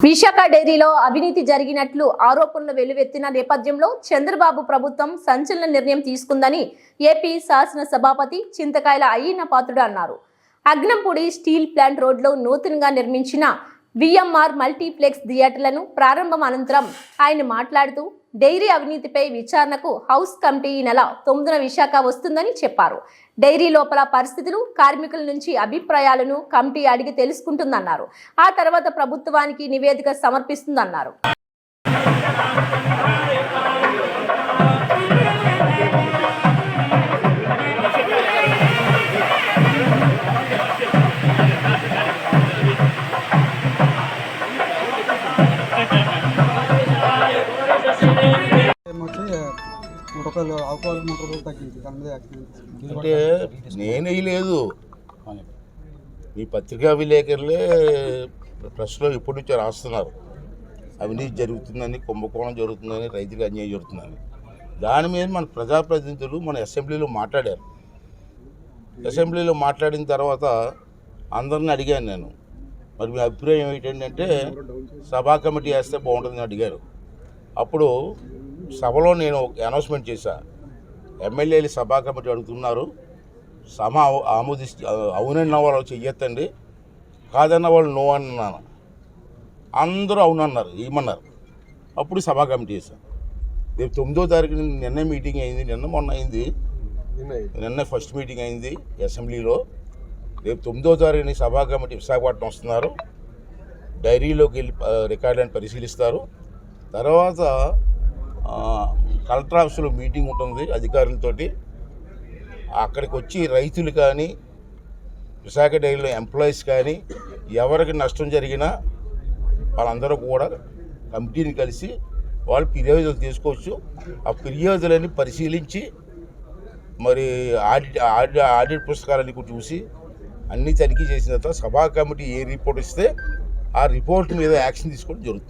విశాఖ డైరీలో అవినీతి జరిగినట్లు ఆరోపణలు వెల్లువెత్తిన నేపథ్యంలో చంద్రబాబు ప్రభుత్వం సంచలన నిర్ణయం తీసుకుందని ఏపీ శాసన సభాపతి చింతకాయల అయ్యన్న పాత్రుడు అన్నారు. అగ్నంపూడి స్టీల్ ప్లాంట్ రోడ్లో నూతనంగా నిర్మించిన విఎంఆర్ మల్టీప్లెక్స్ థియేటర్లను ప్రారంభం అనంతరం ఆయన మాట్లాడుతూ డైరీ అవినీతిపై విచారణకు హౌస్ కమిటీ ఈ నెల తొమ్మిదిన విశాఖ వస్తుందని చెప్పారు. డైరీ లోపల పరిస్థితులు కార్మికుల నుంచి అభిప్రాయాలను కమిటీ అడిగి తెలుసుకుంటుందన్నారు. ఆ తర్వాత ప్రభుత్వానికి నివేదిక సమర్పిస్తుందన్నారు. తగ్గింది. దాని మీద. అంటే నేనే లేదు మీ పత్రికా విలేకరులే ప్రెస్లో ఇప్పటి నుంచో రాస్తున్నారు. అవినీతి జరుగుతుందని కుంభకోణం జరుగుతుందని రైతులకు అన్యాయం జరుగుతుందని. దాని మీద మన ప్రజాప్రతినిధులు మన అసెంబ్లీలో మాట్లాడారు. అసెంబ్లీలో మాట్లాడిన తర్వాత అందరిని అడిగాను నేను. మరి మీ అభిప్రాయం ఏంటంటే సభా కమిటీ వేస్తే బాగుంటుందని అడిగారు. అప్పుడు సభలో నేను అనౌన్స్మెంట్ చేశా. ఎమ్మెల్యేలు సభా కమిటీ అడుగుతున్నారు సమ ఆమోది అవునన్న వాళ్ళు చెయ్యొద్దండి. కాదన్న వాళ్ళు నో అన్నాను. అందరూ అవునన్నారు ఏమన్నారు? అప్పుడు సభా కమిటీ చేశాను రేపు తొమ్మిదో తారీఖు నిన్న మీటింగ్ అయింది నిన్న మొన్న అయింది. నిన్న ఫస్ట్ మీటింగ్ అయింది అసెంబ్లీలో. రేపు తొమ్మిదో తారీఖుని సభా కమిటీ విశాఖపట్నం వస్తున్నారు. డైరీలోకి వెళ్ళి రికార్డులను పరిశీలిస్తారు. తర్వాత కలెక్టర్ ఆఫీసులో మీటింగ్ ఉంటుంది అధికారులతోటి. అక్కడికి వచ్చి రైతులు కానీ విశాఖ డైరీలో ఎంప్లాయీస్ కానీ ఎవరికి నష్టం జరిగినా వాళ్ళందరూ కూడా కమిటీని కలిసి వాళ్ళు ఫిర్యాదులు తీసుకోవచ్చు. ఆ ఫిర్యాదులని పరిశీలించి మరి ఆడిట్ ఆడిట్ ఆడిట్ పుస్తకాలన్నీ కూడా చూసి అన్నీ తనిఖీ చేసిన తర్వాత సభా కమిటీ ఏ రిపోర్ట్ ఇస్తే ఆ రిపోర్ట్ మీద యాక్షన్ తీసుకోవడం జరుగుతుంది.